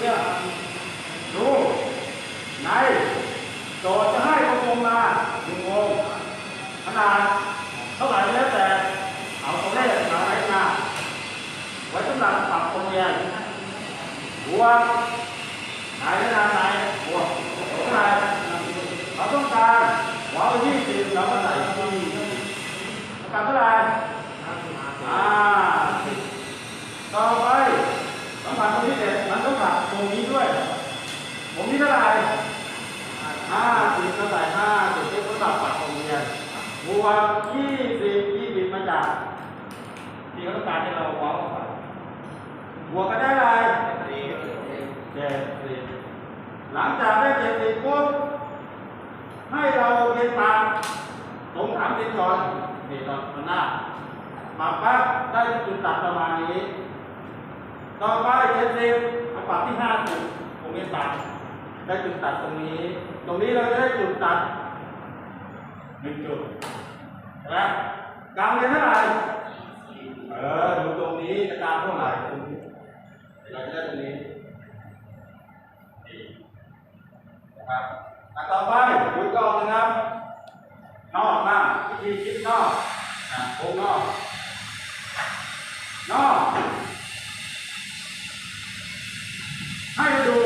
เนี่ยดูไหนโจทย์จะให้วงกลมมาหนึ่งวงขนาดเท่าไหร่แล้วแต่เอาตัวเลขมาไว้มาไว้สำหรับปรับตรงเรียนบวกไหนขนาดไหนบวกเท่าไหร่เราต้องการหัวไปยี่สิบเราก็ใส่ที่ต้องการเท่าไหร่อ่าต่อไปสำคัญตรงที่เด็ดมันต้องหักตรงนี้ด้วย ผมนี่เท่าไหร่ห้าสิบเท่าไหร่ห้าสิบเป็นสำห รียนบวกยี่สิบยี่สิบมาจากที่เขาต้องการให้เราวาวออกไปบวกกันได้ไรเจ็ดสิบหลังจากได้เจ็ดสิบปุ๊บให้เราเป็นตามตรงถามสิบก่อนนี่ตอนข้างหน้ามาปั๊บได้จุดตัดประมาณนี้ ต่อไปเจ็ดสิบเอาปรับที่ห้าสิบผมเป็นตัดได้จุดตัดตรงนี้ ตรงนี้เราจะได้จุดตัด หนึ่งจุดใช่ไหมกลางเรียนเท่าไหร่เออดูตรงนี้จะกลางเท่าไหร่ตรงนี้เราจะได้ตรงนี้นะครับอันต่อไปดูกล้องนะครับ นอกบ้างวิธีคิดนอกอะโค้งนอก นอกให้ดู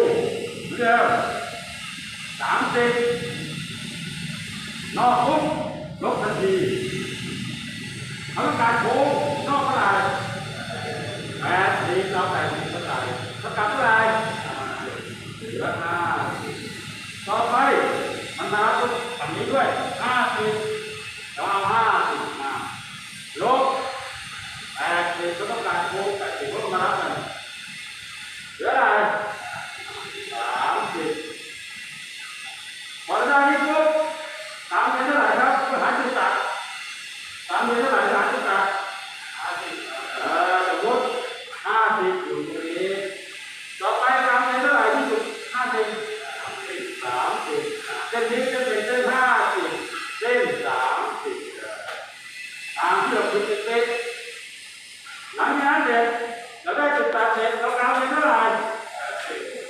เร็วสามสิบ นอกปุ๊บลบทันทีเขาต้องการโค้งนอกเท่าไหร่แปดสิบเราแปดสิบเท่าไหร่ต้องการเท่าไหร่เหลือห้าต่อไปมันมารับฝั่งนี้ด้วยห้าสิบเราเอาห้าสิบมาลบแปดสิบก็ต้องการโค้งแปดสิบก็ต้องมารับกัน เส้นนี้จะเป็นเส้นห้าสิบเส้นสามสิบตามที่เราคิดเป็นเส้นหลังจากนั้นเด็กเราได้จุดตัดเสร็จเราเอาไปเท่าไหร่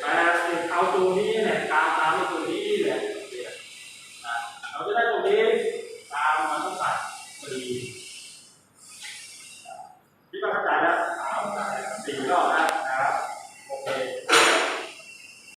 แปดสิบเอาตัวนี้